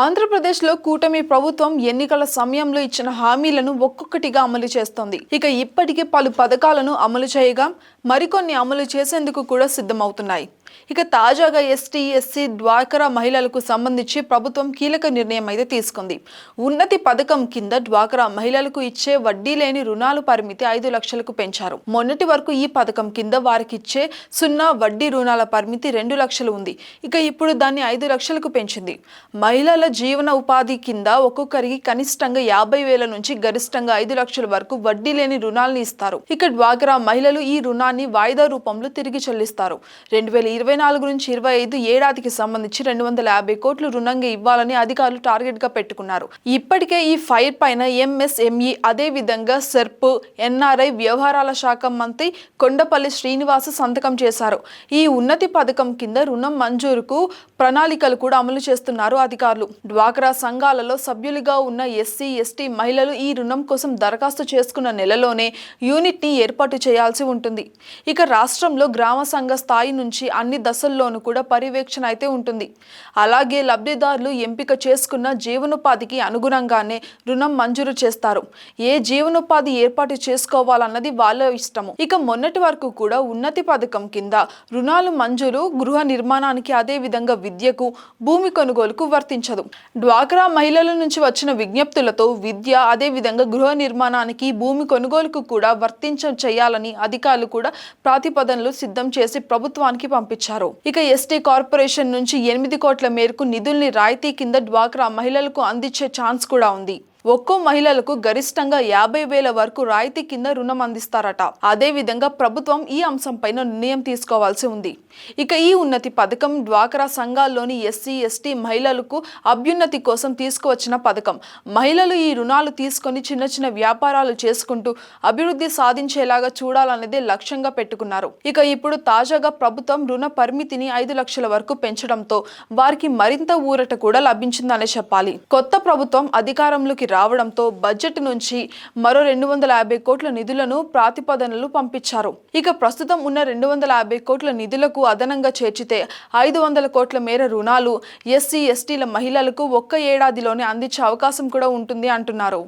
ఆంధ్రప్రదేశ్లో కూటమి ప్రభుత్వం ఎన్నికల సమయంలో ఇచ్చిన హామీలను ఒక్కొక్కటిగా అమలు చేస్తోంది. ఇక ఇప్పటికే పలు పథకాలను అమలు చేయగా మరికొన్ని అమలు చేసేందుకు కూడా సిద్ధమవుతున్నాయి. ఇక తాజాగా ఎస్టీ ఎస్సీ డ్వాక్రా మహిళలకు సంబంధించి ప్రభుత్వం కీలక నిర్ణయం అయితే తీసుకుంది. ఉన్నతి పథకం కింద డ్వాక్రా మహిళలకు ఇచ్చే వడ్డీ లేని రుణాలు పరిమితి ఐదు లక్షలకు పెంచారు. మొన్నటి వరకు ఈ పథకం కింద వారికి ఇచ్చే సున్నా వడ్డీ రుణాల పరిమితి రెండు లక్షలు ఉంది. ఇక ఇప్పుడు దాన్ని ఐదు లక్షలకు పెంచింది. మహిళల జీవన ఉపాధి కింద ఒక్కొక్కరికి కనిష్టంగా యాభై వేల నుంచి గరిష్టంగా ఐదు లక్షల వరకు వడ్డీ లేని రుణాలను ఇస్తారు. ఇక డ్వాక్రా మహిళలు ఈ రుణాన్ని వాయిదా రూపంలో తిరిగి చెల్లిస్తారు. రెండు వేల ఇరవై నాలుగు నుంచి ఇరవై ఐదు ఏడాదికి సంబంధించి రెండు వందల యాభై కోట్లు రుణంగా ఇవ్వాలని అధికారులు టార్గెట్గా పెట్టుకున్నారు. ఇప్పటికే ఈ ఫైర్ పైన ఎంఎస్ఎంఈ అదే విధంగా సెర్ప్ ఎన్ఆర్ఐ వ్యవహారాల శాఖ మంత్రి కొండపల్లి శ్రీనివాస సంతకం చేశారు. ఈ ఉన్నతి పథకం కింద రుణం మంజూరుకు ప్రణాళికలు కూడా అమలు చేస్తున్నారు అధికారులు. డ్వాక్రా సంఘాలలో సభ్యులుగా ఉన్న ఎస్సీ ఎస్టీ మహిళలు ఈ రుణం కోసం దరఖాస్తు చేసుకున్న నెలలోనే యూనిట్ని ఏర్పాటు చేయాల్సి ఉంటుంది. ఇక రాష్ట్రంలో గ్రామ సంఘ స్థాయి నుంచి అన్ని దశల్లోనూ కూడా పర్యవేక్షణ అయితే ఉంటుంది. అలాగే లబ్ధిదారులు ఎంపిక చేసుకున్న జీవనోపాధికి అనుగుణంగానే రుణం మంజూరు చేస్తారు. ఏ జీవనోపాధి ఏర్పాటు చేసుకోవాలన్నది వాళ్ళ ఇష్టము. ఇక మొన్నటి వరకు కూడా ఉన్నతి పథకం కింద రుణాలు మంజూరు గృహ నిర్మాణానికి అదే విధంగా విద్యకు భూమి కొనుగోలుకు వర్తించదు. డ్వాక్రా మహిళల నుంచి వచ్చిన విజ్ఞప్తులతో విద్య అదే విధంగా గృహ నిర్మాణానికి భూమి కొనుగోలుకు కూడా వర్తించ చేయాలని అధికారులు కూడా ప్రతిపాదనలు సిద్ధం చేసి ప్రభుత్వానికి పంపించారు ఇక ఎస్టీ కార్పొరేషన్ నుంచి ఎనిమిది కోట్ల మేరకు నిధుల్ని రాయితీ కింద డ్వాక్రా మహిళలకు అందించే ఛాన్స్ కూడా ఉంది. ఒక్కో మహిళలకు గరిష్టంగా యాభై వేల వరకు రాయితీ కింద రుణం అందిస్తారట. అదే విధంగా ప్రభుత్వం ఈ అంశంపైన నిర్ణయం తీసుకోవాల్సి ఉంది. ఇక ఈ ఉన్నతి పథకం డ్వాక్రా సంఘాల్లోని ఎస్సీ ఎస్టీ మహిళలకు అభ్యున్నతి కోసం తీసుకువచ్చిన పథకం. మహిళలు ఈ రుణాలు తీసుకొని చిన్న చిన్న వ్యాపారాలు చేసుకుంటూ అభివృద్ధి సాధించేలాగా చూడాలనేదే లక్ష్యంగా పెట్టుకున్నారు. ఇక ఇప్పుడు తాజాగా ప్రభుత్వం రుణ పరిమితిని ఐదు లక్షల వరకు పెంచడంతో వారికి మరింత ఊరట కూడా లభించిందనే చెప్పాలి. కొత్త ప్రభుత్వం అధికారంలోకి రావడంతో బడ్జెట్ నుంచి మరో రెండు వందల యాభై కోట్ల నిధులను ప్రాతిపదనలు పంపించారు. ఇక ప్రస్తుతం ఉన్న రెండు వందల యాభై కోట్ల నిధులకు అదనంగా చేర్చితే ఐదు వందల కోట్ల మేర రుణాలు ఎస్సీ ఎస్టీల మహిళలకు ఒక్క ఏడాదిలోనే అందించే అవకాశం కూడా ఉంటుంది అంటున్నారు.